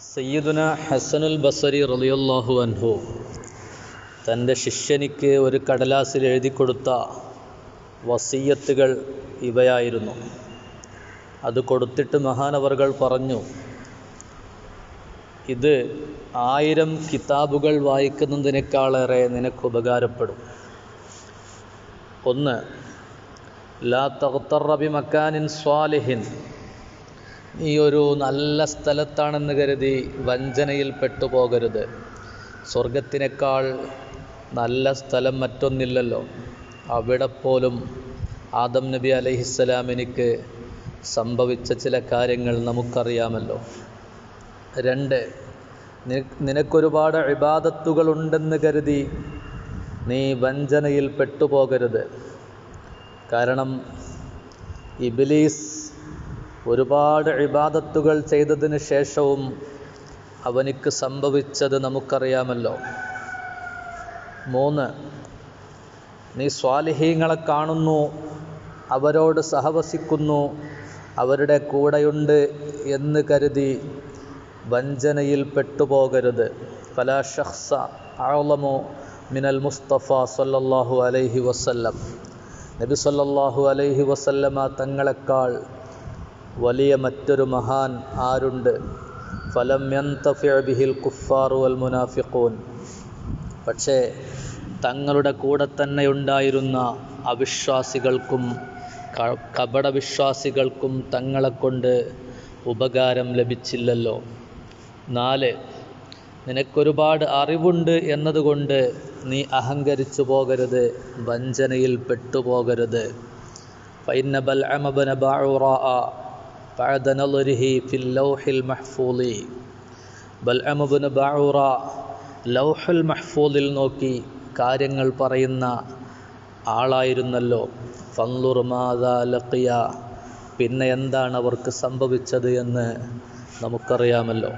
സയ്യിദുന ഹസനുൽ ബസരി റളിയല്ലാഹു അൻഹു. തന്റെ ശിഷ്യനിക്ക് ഒരു കടലാസിൽ എഴുതി കൊടുത്ത വസീയത്തുകൾ ഇവയായിരുന്നു. അത് കൊടുത്തിട്ട് മഹാനവറുകൾ പറഞ്ഞു ഇത് ആയിരം കിതാബുകൾ വായിക്കുന്നതിനേക്കാളേറെ നിനക്ക് ഉപകാരപ്പെടും. ഒന്ന് ലാ തഖ്തറബി മക്കാനിൻ സ്വാലിഹിൻ നീ ഒരു നല്ല സ്ഥലത്താണെന്ന് കരുതി വഞ്ചനയിൽ പെട്ടുപോകരുത് സ്വർഗത്തിനേക്കാൾ നല്ല സ്ഥലം മറ്റൊന്നില്ലല്ലോ. അവിടെ പോലും ആദം നബി അലൈഹിസ്സലാമിനിക്ക് സംഭവിച്ച ചില കാര്യങ്ങൾ നമുക്കറിയാമല്ലോ. രണ്ട് നിനക്കൊരുപാട് ഇബാദത്തുകളുണ്ടെന്ന് കരുതി നീ വഞ്ചനയിൽ പെട്ടുപോകരുത് കാരണം ഇബിലീസ് ഒരുപാട് ഇബാദത്തുകൾ ചെയ്തതിന് ശേഷവും അവനിക്ക് സംഭവിച്ചത് നമുക്കറിയാമല്ലോ. മൂന്ന് നീ സ്വാലിഹീങ്ങളെ കാണുന്നു അവരോട് സഹവസിക്കുന്നു അവരുടെ കൂടെയുണ്ട് എന്ന് കരുതി വഞ്ചനയിൽ പെട്ടുപോകരുത്. പല ഷഹ്സ ആളമോ മിനൽ മുസ്തഫ സല്ലല്ലാഹു അലൈഹി വസല്ലം. നബി സല്ലല്ലാഹു അലൈഹി വസല്ലമ തങ്ങളെക്കാൾ വലിയ മറ്റൊരു മഹാൻ ആരുണ്ട്? ഫലം ബിഹിൽ കുഫാറു അൽ മുനാഫിഖൂൻ. പക്ഷേ തങ്ങളുടെ കൂടെ തന്നെ ഉണ്ടായിരുന്ന അവിശ്വാസികൾക്കും കപടവിശ്വാസികൾക്കും തങ്ങളെക്കൊണ്ട് ഉപകാരം ലഭിച്ചില്ലല്ലോ. നാല് നിനക്കൊരുപാട് അറിവുണ്ട് എന്നതുകൊണ്ട് നീ അഹങ്കരിച്ചു പോകരുത് വഞ്ചനയിൽ പെട്ടുപോകരുത്. ഫൈനബൽ അമബന ബാഴുറ بعد نظره في اللوح المحفوظ ബൽഅമ ബിൻ ബാഊറ ലൗഹുൽ മഹ്ഫൂദിൽ നോക്കി കാര്യങ്ങൾ പറയുന്ന ആളായിരുന്നല്ലോ ഫൻലുർ മാതാ ലഖിയ പിന്നെ എന്താണ് അവർക്ക് സംഭവിച്ചത് എന്ന് നമുക്കറിയാമല്ലോ